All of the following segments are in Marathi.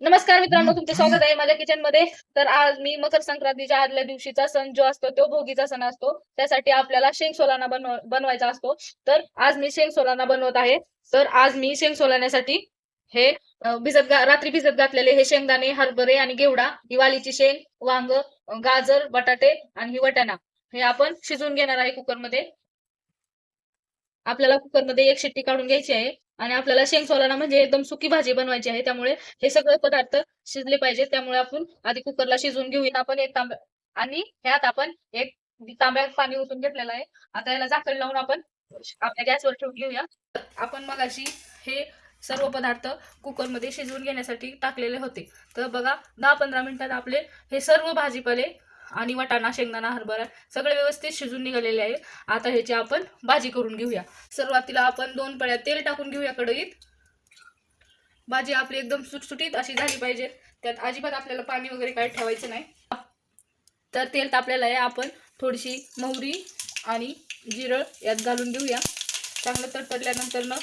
नमस्कार मित्रांनो तुमचे स्वागत आहे माझ्या किचनमध्ये. तर आज मी मकर संक्रांतीच्या आदल्या दिवशीचा सण जो असतो तो भोगीचा सण असतो. त्यासाठी आपल्याला शेंग सोलाना बनव बनवायचा असतो. तर आज मी शेंग सोलाना बनवत आहे. तर आज मी शेंग सोलाण्यासाठी हे भिजत रात्री भिजत घातलेले हे शेंगदाणे हरभरे आणि गेवडा ही वालीची शेंग वांग गाजर बटाटे आणि ही वटाणा हे आपण शिजवून घेणार आहे कुकरमध्ये आपल्याला कुकरमध्ये एक शिट्टी काढून घ्यायची आहे. आणि आपल्याला शेंग सोलाना म्हणजे एकदम सुकी भाजी बनवायची आहे त्यामुळे हे सगळे पदार्थ शिजले पाहिजे. त्यामुळे आपण आधी कुकरला शिजवून घेऊया. आपण एक तांब्या आणि ह्यात आपण एक तांब्यात पाणी ओतून घेतलेलं आहे. आता याला झाकण लावून आपण आपल्या गॅसवर ठेवून घेऊया. आपण मग अशी हे सर्व पदार्थ कुकरमध्ये शिजवून घेण्यासाठी टाकलेले होते. तर बघा दहा पंधरा मिनिटात आपले हे सर्व भाजीपाले आणि वाटाणा शेंगदाणा हरभरा सगळे व्यवस्थित शिजून निघालेले आहे आता ह्याची आपण भाजी करून घेऊया. सुरुवातीला आपण दोन पळ्या तेल टाकून घेऊया कढईत. भाजी आपली एकदम सुटसुटीत अशी झाली पाहिजे. त्यात अजिबात आपल्याला पाणी वगैरे काही ठेवायचं नाही. तर तेल तापलेलं आहे. आपण थोडीशी मोहरी आणि जिरळ यात घालून घेऊया. चांगलं तडतडल्यानंतर न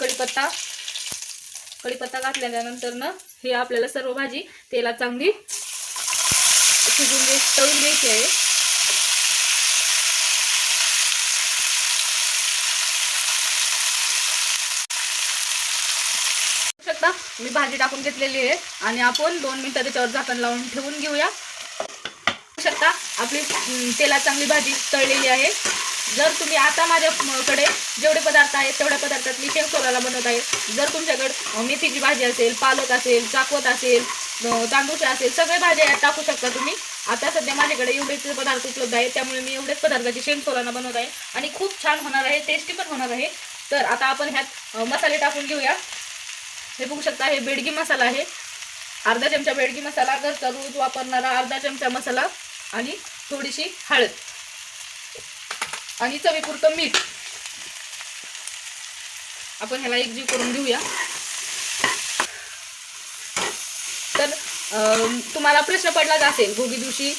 कढीपत्ता कढीपत्ता घातल्यानंतर न हे आपल्याला सर्व भाजी तेलात चांगली शिजून घे तळून घ्यायची आहे. शकता मी भाजी टाकून घेतलेली आहे आणि आपण दोन मिनिटं त्याच्यावर झाकण लावून ठेवून घेऊया. शकता आपली तेलात चांगली भाजी तळलेली आहे. जर तुम्ही आता माझ्याकडे जेवढे पदार्थ आहेत तेवढ्या पदार्थात मी शेंग सोलाला बनवत आहे. जर तुमच्याकडे मेथीची भाजी असेल पालक असेल चाकवत असेल तांदूळच्या तांदूळ असेल सगळे भाज्या टाकू शकता तुम्ही. आता सध्या माझ्याकडे एवढेच पदार्थ उपलब्ध आहेत त्यामुळे मी एवढेच पदार्थाची शेंग सोलाना बनवत आहे. आणि खूप छान होणार आहे टेस्टी पण होणार आहे. तर आता आपण ह्यात मसाले टाकून घेऊया. हे बघू शकता हे बेडगी मसाला आहे. अर्धा चमचा बेडगी मसाला घरचा रोज वापरणारा अर्धा चमचा मसाला आणि थोडीशी हळद. आणि चवीपुरतं मीठ. आपण ह्याला एकजीव करून घेऊया. तर अं, तुम्हाला प्रश्न पडलाच असेल भोगी दिवशी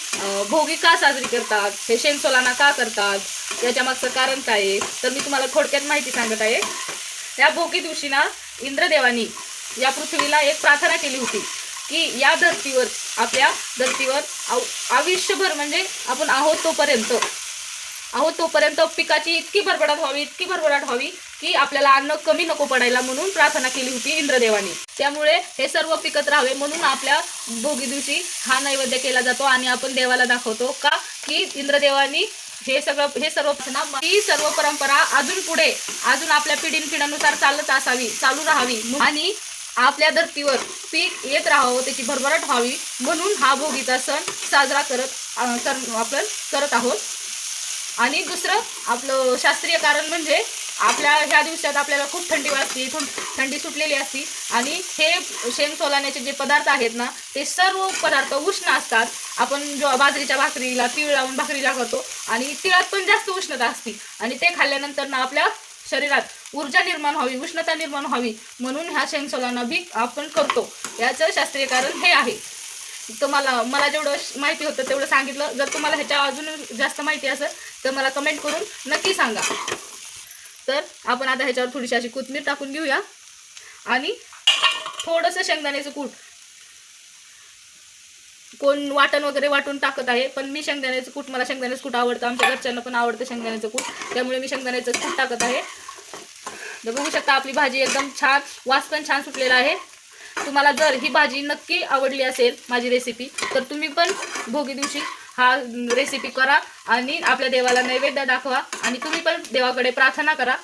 भोगी का साजरी करतात? हे शेंगसोलाना का करतात? याच्या मागचं कारण काय आहे? तर मी तुम्हाला थोडक्यात माहिती सांगत आहे. या भोगी दिवशी ना इंद्रदेवानी या पृथ्वीला एक प्रार्थना केली होती की या धर्तीवर आपल्या धर्तीवर आयुष्यभर म्हणजे आपण आहोत तोपर्यंत आहोत तोपर्यंत पिकाची इतकी भरभराट व्हावी इतकी भरभराट व्हावी की आपल्याला अन्न कमी नको पडायला म्हणून प्रार्थना केली होती इंद्रदेवाने. त्यामुळे हे सर्व पिकत राहावे म्हणून आपल्या भोगी दिवशी हा नैवेद्य केला जातो आणि आपण देवाला दाखवतो का की इंद्रदेवानी हे सगळं हे सर्व ही सर्व परंपरा अजून पुढे अजून आपल्या पिढीन पिढ्यानुसार चालत असावी चालू राहावी. आणि आपल्या धर्तीवर पीक येत राहावं त्याची भरभराट व्हावी म्हणून हा भोगीचा सण साजरा करत आपण करत आहोत. आणि दुसरं आपलं शास्त्रीय कारण म्हणजे आपल्या ह्या दिवसात आपल्याला खूप थंडी वाजते इथून थंडी सुटलेली असते. आणि हे शेंग सोलाण्याचे जे पदार्थ आहेत ना ते सर्व पदार्थ उष्ण असतात. आपण जो बाजरीच्या भाकरीला तीळ लावून भाकरीला करतो आणि तिळात पण जास्त उष्णता असते. आणि ते खाल्ल्यानंतर ना आपल्या शरीरात ऊर्जा निर्माण व्हावी उष्णता निर्माण व्हावी म्हणून ह्या शेंग सोलाना बी आपण करतो. याचं शास्त्रीय कारण हे आहे. तुम्हाला मला जेवढं माहिती होतं तेवढं सांगितलं. जर तुम्हाला ह्याच्या अजून जास्त माहिती असेल तर मला कमेंट करून नक्की सांगा. तर आपण आता ह्याच्यावर थोडीशी अशी कोथमीर टाकून घेऊया. आणि थोडंसं शेंगदाण्याचं कूट. कोण वाटण वगैरे वाटून टाकत आहे पण मी शेंगदाण्याचं कूट मला शेंगदाण्याचं कूट आवडतं. आमच्या घरच्यांना पण आवडतं शेंगदाण्याचं कूट. त्यामुळे मी शेंगदाण्याचं कूट टाकत आहे. तर बघू शकता आपली भाजी एकदम छान वास पण छान सुटलेला आहे. तुम्हाला जर ही भाजी नक्की आवडली असेल माझी रेसिपी तर तुम्ही पण भोगी दिवशी हा रेसिपी करा आणि आपल्या देवाला नैवेद्य दाखवा आणि तुम्ही पण देवाकडे प्रार्थना करा.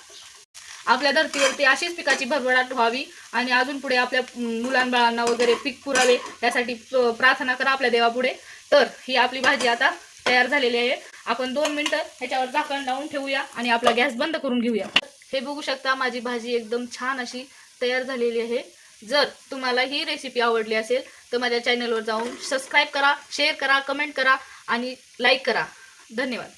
आपल्या धर्तीवरती अशीच पिकाची भरभराट व्हावी आणि अजून पुढे आपल्या मुलांबाळांना वगैरे पीक पुरावे यासाठी प्रार्थना करा आपल्या देवापुढे. तर ही आपली भाजी आता तयार झालेली आहे. आपण दोन मिनटं ह्याच्यावर झाकण लावून ठेवूया आणि आपला गॅस बंद करून घेऊया. हे बघू शकता माझी भाजी एकदम छान अशी तयार झालेली आहे. जर तुम्हाला ही रेसिपी आवडली असेल तर माझ्या चॅनलवर जाऊन सबस्क्राईब करा शेअर करा कमेंट करा आणि लाईक करा. धन्यवाद.